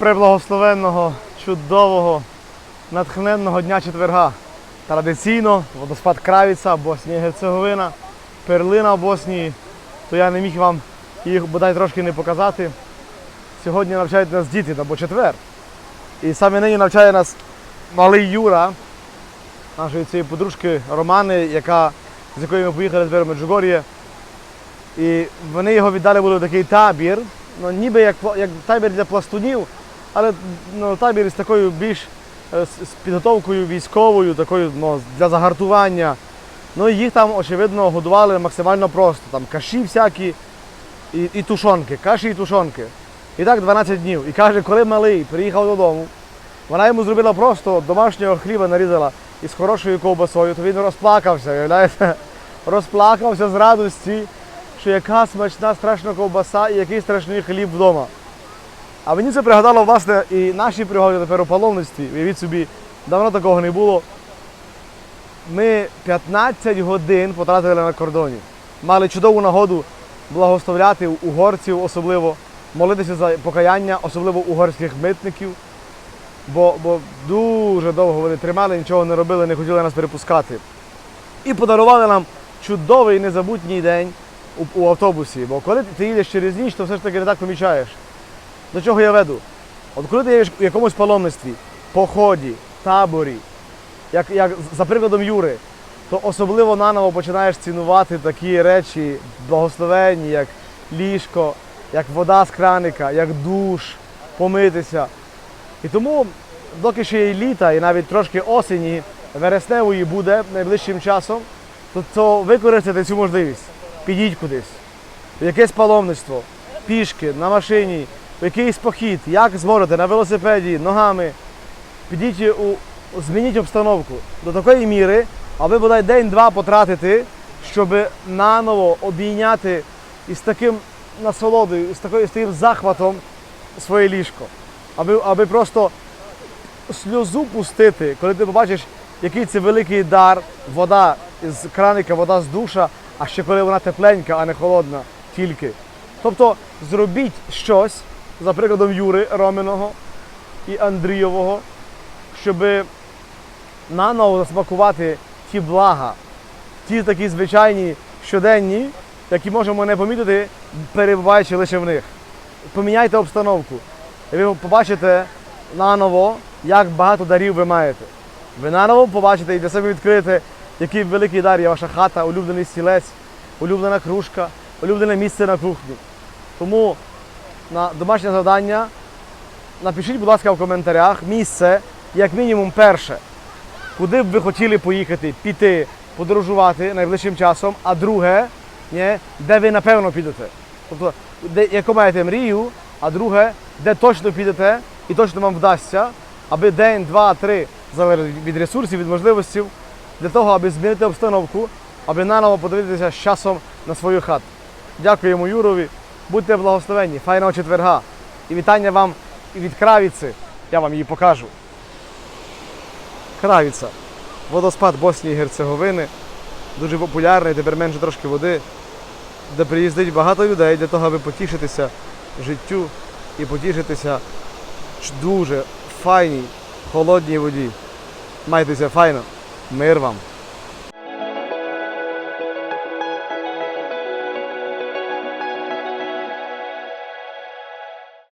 преблагословенного, чудового, натхненного дня четверга. Традиційно водоспад Кравіця, Боснія і Герцеговина, перлина Боснії, то я не міг вам їх бодай трошки не показати. Сьогодні навчають нас діти, бо четвер. І саме нині навчає нас малий Юра, нашої цієї подружки Романи, яка, з якою ми поїхали в Меджугор'є. І вони його віддали були в такий табір, ну, ніби як, як табір для пластунів, але ну, табір із такою більш е, з, підготовкою військовою, такою ну, для загартування. Ну і їх там, очевидно, годували максимально просто. Там каші всякі і, і тушонки, каші і тушонки. І так 12 днів. І каже, коли малий приїхав додому, вона йому зробила просто домашнього хліба нарізала із хорошою ковбасою, то він розплакався, уявляєте? Розплакався з радості, що яка смачна страшна ковбаса і який страшний хліб вдома. А мені це пригадало, власне, і наші пригоди тепер у. Уявіть собі, давно такого не було. Ми 15 годин потратили на кордоні. Мали чудову нагоду благословляти угорців, особливо, молитися за покаяння, особливо угорських митників. Бо, бо дуже довго вони тримали, нічого не робили, не хотіли нас перепускати. І подарували нам чудовий незабутній день у, у автобусі. Бо коли ти їдеш через ніч, то все ж таки не так помічаєш. До чого я веду? От коли ти їдеш у якомусь паломництві, поході, таборі, як, як за прикладом Юри, то особливо наново починаєш цінувати такі речі благословенні, як ліжко, як вода з краника, як душ, помитися. І тому, доки ще є літа і навіть трошки осені, вересневої буде найближчим часом, то, то використайте цю можливість. Підіть кудись, в якесь паломництво, пішки, на машині, в якийсь похід, як зможете, на велосипеді, ногами. Підіть у, змініть обстановку до такої міри, аби бодай день-два потратити, щоб наново обійняти із таким насолодою, із, такою, з таким захватом своє ліжко. Аби, аби просто сльозу пустити, коли ти побачиш, який це великий дар, вода з краника, вода з душа, а ще коли вона тепленька, а не холодна тільки. Тобто зробіть щось, за прикладом Юри Роминого і Андрійового, щоб наново засмакувати ті блага, ті такі звичайні щоденні, які можемо не помітити, перебуваючи лише в них. Поміняйте обстановку. І ви побачите наново, як багато дарів ви маєте. Ви наново побачите і для себе відкриєте, який великий дар є ваша хата, улюблений стілець, улюблена кружка, улюблене місце на кухні. Тому на домашнє завдання напишіть, будь ласка, в коментарях місце, як мінімум, перше, куди б ви хотіли поїхати, піти, подорожувати найближчим часом, а друге, ні, де ви напевно підете. Тобто, де, яку маєте мрію, а друге, де точно підете і точно вам вдасться, аби день, два, три, залежить від ресурсів, від можливостей, для того, аби змінити обстановку, аби наново подивитися з часом на свою хату. Дякуємо Юрові. Будьте благословенні, файного четверга. І вітання вам від Кравіці. Я вам її покажу. Кравіця. Водоспад Боснії і Герцеговини. Дуже популярний, тепер менше трошки води, де приїздить багато людей для того, аби потішитися життю і потішитися дуже файній, холодній воді. Майтеся файно. Мир вам!